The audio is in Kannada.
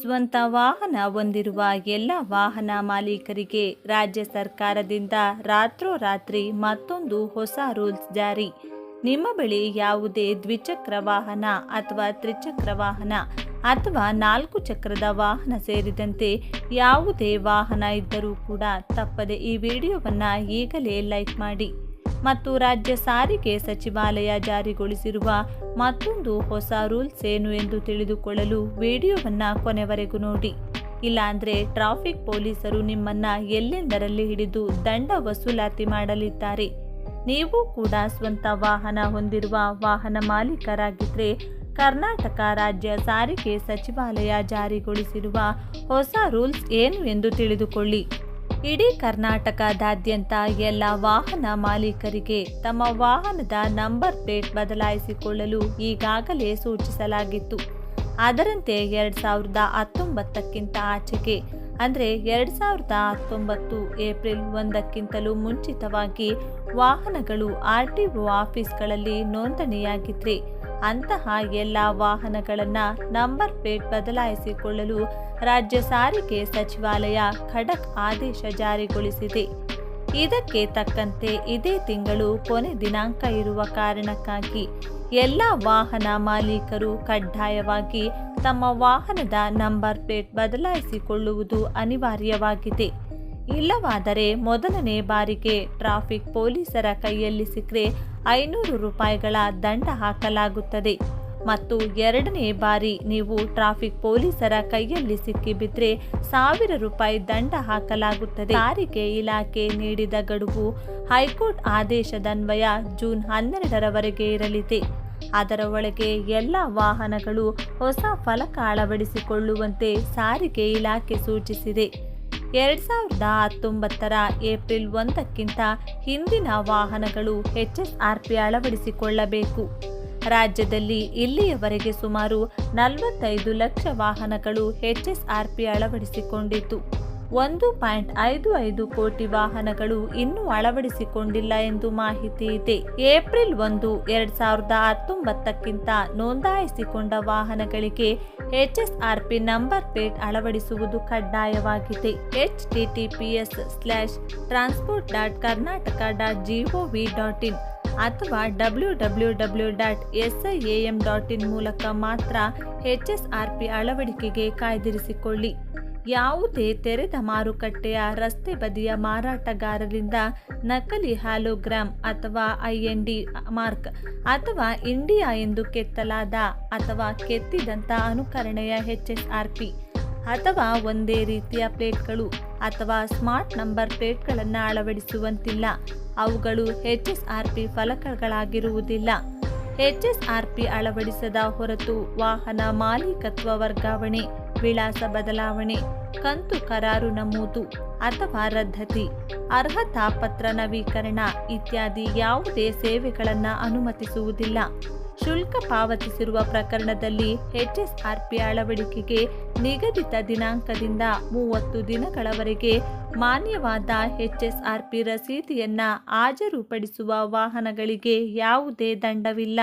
ಸ್ವಂತ ವಾಹನ ಹೊಂದಿರುವ ಎಲ್ಲ ವಾಹನ ಮಾಲೀಕರಿಗೆ ರಾಜ್ಯ ಸರ್ಕಾರದಿಂದ ರಾತ್ರೋರಾತ್ರಿ ಮತ್ತೊಂದು ಹೊಸ ರೂಲ್ಸ್ ಜಾರಿ. ನಿಮ್ಮ ಬಳಿ ಯಾವುದೇ ದ್ವಿಚಕ್ರ ವಾಹನ ಅಥವಾ ತ್ರಿಚಕ್ರ ವಾಹನ ಅಥವಾ ನಾಲ್ಕು ಚಕ್ರದ ವಾಹನ ಸೇರಿದಂತೆ ಯಾವುದೇ ವಾಹನ ಇದ್ದರೂ ಕೂಡ ತಪ್ಪದೆ ಈ ವಿಡಿಯೋವನ್ನು ಈಗಲೇ ಲೈಕ್ ಮಾಡಿ. ಮತ್ತು ರಾಜ್ಯ ಸಾರಿಗೆ ಸಚಿವಾಲಯ ಜಾರಿಗೊಳಿಸಿರುವ ಮತ್ತೊಂದು ಹೊಸ ರೂಲ್ಸ್ ಏನು ಎಂದು ತಿಳಿದುಕೊಳ್ಳಲು ವಿಡಿಯೋವನ್ನು ಕೊನೆವರೆಗೂ ನೋಡಿ. ಇಲ್ಲಾಂದ್ರೆ ಟ್ರಾಫಿಕ್ ಪೊಲೀಸರು ನಿಮ್ಮನ್ನ ಎಲ್ಲೆಂದರಲ್ಲಿ ಹಿಡಿದು ದಂಡ ವಸೂಲಾತಿ ಮಾಡಲಿದ್ದಾರೆ. ನೀವು ಕೂಡ ಸ್ವಂತ ವಾಹನ ಹೊಂದಿರುವ ವಾಹನ ಮಾಲೀಕರಾಗಿದ್ದರೆ ಕರ್ನಾಟಕ ರಾಜ್ಯ ಸಾರಿಗೆ ಸಚಿವಾಲಯ ಜಾರಿಗೊಳಿಸಿರುವ ಹೊಸ ರೂಲ್ಸ್ ಏನು ಎಂದು ತಿಳಿದುಕೊಳ್ಳಿ. ಇಡೀ ಕರ್ನಾಟಕದಾದ್ಯಂತ ಎಲ್ಲ ವಾಹನ ಮಾಲೀಕರಿಗೆ ತಮ್ಮ ವಾಹನದ ನಂಬರ್ ಪ್ಲೇಟ್ ಬದಲಾಯಿಸಿಕೊಳ್ಳಲು ಈಗಾಗಲೇ ಸೂಚಿಸಲಾಗಿತ್ತು. ಅದರಂತೆ ಎರಡು ಸಾವಿರದ ಹತ್ತೊಂಬತ್ತಕ್ಕಿಂತ ಆಚೆಗೆ, ಅಂದರೆ ಎರಡು ಸಾವಿರದ ಹತ್ತೊಂಬತ್ತು ಏಪ್ರಿಲ್ ಒಂದಕ್ಕಿಂತಲೂ ಮುಂಚಿತವಾಗಿ ವಾಹನಗಳು ಆರ್ ಟಿ ಒ ಆಫೀಸ್ಗಳಲ್ಲಿ ನೋಂದಣಿಯಾಗಿದ್ರೆ ಅಂತಹ ಎಲ್ಲ ವಾಹನಗಳನ್ನು ನಂಬರ್ ಪ್ಲೇಟ್ ಬದಲಾಯಿಸಿಕೊಳ್ಳಲು ರಾಜ್ಯ ಸಾರಿಗೆ ಸಚಿವಾಲಯ ಖಡಕ್ ಆದೇಶ ಜಾರಿಗೊಳಿಸಿದೆ. ಇದಕ್ಕೆ ತಕ್ಕಂತೆ ಇದೇ ತಿಂಗಳು ಕೊನೆ ದಿನಾಂಕ ಇರುವ ಕಾರಣಕ್ಕಾಗಿ ಎಲ್ಲ ವಾಹನ ಮಾಲೀಕರು ಕಡ್ಡಾಯವಾಗಿ ತಮ್ಮ ವಾಹನದ ನಂಬರ್ ಪ್ಲೇಟ್ ಬದಲಾಯಿಸಿಕೊಳ್ಳುವುದು ಅನಿವಾರ್ಯವಾಗಿದೆ. ಇಲ್ಲವಾದರೆ ಮೊದಲನೇ ಬಾರಿಗೆ ಟ್ರಾಫಿಕ್ ಪೊಲೀಸರ ಕೈಯಲ್ಲಿ ಸಿಕ್ಕರೆ ಐನೂರು ರೂಪಾಯಿಗಳ ದಂಡ ಹಾಕಲಾಗುತ್ತದೆ. ಮತ್ತು ಎರಡನೇ ಬಾರಿ ನೀವು ಟ್ರಾಫಿಕ್ ಪೊಲೀಸರ ಕೈಯಲ್ಲಿ ಸಿಕ್ಕಿಬಿದ್ರೆ ಸಾವಿರ ರೂಪಾಯಿ ದಂಡ ಹಾಕಲಾಗುತ್ತದೆ. ಸಾರಿಗೆ ಇಲಾಖೆ ನೀಡಿದ ಗಡುವು ಹೈಕೋರ್ಟ್ ಆದೇಶದನ್ವಯ ಜೂನ್ ಹನ್ನೆರಡರವರೆಗೆ ಇರಲಿದೆ. ಅದರ ಒಳಗೆ ಎಲ್ಲ ವಾಹನಗಳು ಹೊಸ ಫಲಕ ಅಳವಡಿಸಿಕೊಳ್ಳುವಂತೆ ಸಾರಿಗೆ ಇಲಾಖೆ ಸೂಚಿಸಿದೆ. ಎರಡ್ ಸಾವಿರದ ಹತ್ತೊಂಬತ್ತರ ಏಪ್ರಿಲ್ ಒಂದಕ್ಕಿಂತ ಹಿಂದಿನ ವಾಹನಗಳು ಎಚ್ಎಸ್ಆರ್ಪಿ ಅಳವಡಿಸಿಕೊಳ್ಳಬೇಕು. ರಾಜ್ಯದಲ್ಲಿ ಇಲ್ಲಿಯವರೆಗೆ ಸುಮಾರು ನಲವತ್ತೈದು ಲಕ್ಷ ವಾಹನಗಳು ಎಚ್ಎಸ್ಆರ್ಪಿ ಅಳವಡಿಸಿಕೊಂಡಿತ್ತು ಒಂದು ಪಾಯಿಂಟ್ ಐದು ಐದು ಕೋಟಿ ವಾಹನಗಳು ಇನ್ನೂ ಅಳವಡಿಸಿಕೊಂಡಿಲ್ಲ ಎಂದು ಮಾಹಿತಿ ಇದೆ. ಏಪ್ರಿಲ್ ಒಂದು, ಎರಡ್ ಸಾವಿರದ ಹತ್ತೊಂಬತ್ತಕ್ಕಿಂತ ನೋಂದಾಯಿಸಿಕೊಂಡ ವಾಹನಗಳಿಗೆ ಎಚ್ಎಸ್ಆರ್ಪಿ ನಂಬರ್ ಪ್ಲೇಟ್ ಅಳವಡಿಸುವುದು ಕಡ್ಡಾಯವಾಗಿದೆ. H TTPS slash transport dot Karnataka dot GOV dot in ಅಥವಾ W W W dot S I A M dot in ಮೂಲಕ ಮಾತ್ರ ಎಚ್ಎಸ್ಆರ್ಪಿ ಅಳವಡಿಕೆಗೆ ಕಾಯ್ದಿರಿಸಿಕೊಳ್ಳಿ. ಯಾವುದೇ ತೆರೆದ ಮಾರುಕಟ್ಟೆಯ ರಸ್ತೆ ಬದಿಯ ಮಾರಾಟಗಾರರಿಂದ ನಕಲಿ ಹ್ಯಾಲೋಗ್ರಾಮ್ ಅಥವಾ ಐಎನ್ಡಿ ಮಾರ್ಕ್ ಅಥವಾ ಇಂಡಿಯಾ ಎಂದು ಕೆತ್ತಲಾದ ಅಥವಾ ಕೆತ್ತಿದಂಥ ಅನುಕರಣೆಯ ಎಚ್ಎಸ್ಆರ್ಪಿ ಅಥವಾ ಒಂದೇ ರೀತಿಯ ಪ್ಲೇಟ್ಗಳು ಅಥವಾ ಸ್ಮಾರ್ಟ್ ನಂಬರ್ ಪ್ಲೇಟ್ಗಳನ್ನು ಅಳವಡಿಸುವಂತಿಲ್ಲ. ಅವುಗಳು ಎಚ್ಎಸ್ಆರ್ಪಿ ಫಲಕಗಳಾಗಿರುವುದಿಲ್ಲ. ಎಚ್ಎಸ್ಆರ್ಪಿ ಅಳವಡಿಸದ ಹೊರತು ವಾಹನ ಮಾಲೀಕತ್ವ ವರ್ಗಾವಣೆ ವಿಳಾಸ ಬದಲಾವಣೆ. ಕಂತು ಕರಾರು ನಮೂದು. ಅಥವಾ ರದ್ದತಿ. ಅರ್ಹತಾ ಪತ್ರ ನವೀಕರಣ ಇತ್ಯಾದಿ ಯಾವುದೇ ಸೇವೆಗಳನ್ನು ಅನುಮತಿಸುವುದಿಲ್ಲ. ಶುಲ್ಕ ಪಾವತಿಸಿರುವ ಪ್ರಕರಣದಲ್ಲಿ ಎಚ್ಎಸ್ಆರ್ಪಿ ಅಳವಡಿಕೆಗೆ ನಿಗದಿತ ದಿನಾಂಕದಿಂದ ಮೂವತ್ತು ದಿನಗಳವರೆಗೆ ಮಾನ್ಯವಾದ ಎಚ್ಎಸ್ಆರ್ಪಿ ರಸೀದಿಯನ್ನು ಹಾಜರುಪಡಿಸುವ ವಾಹನಗಳಿಗೆ ಯಾವುದೇ ದಂಡವಿಲ್ಲ.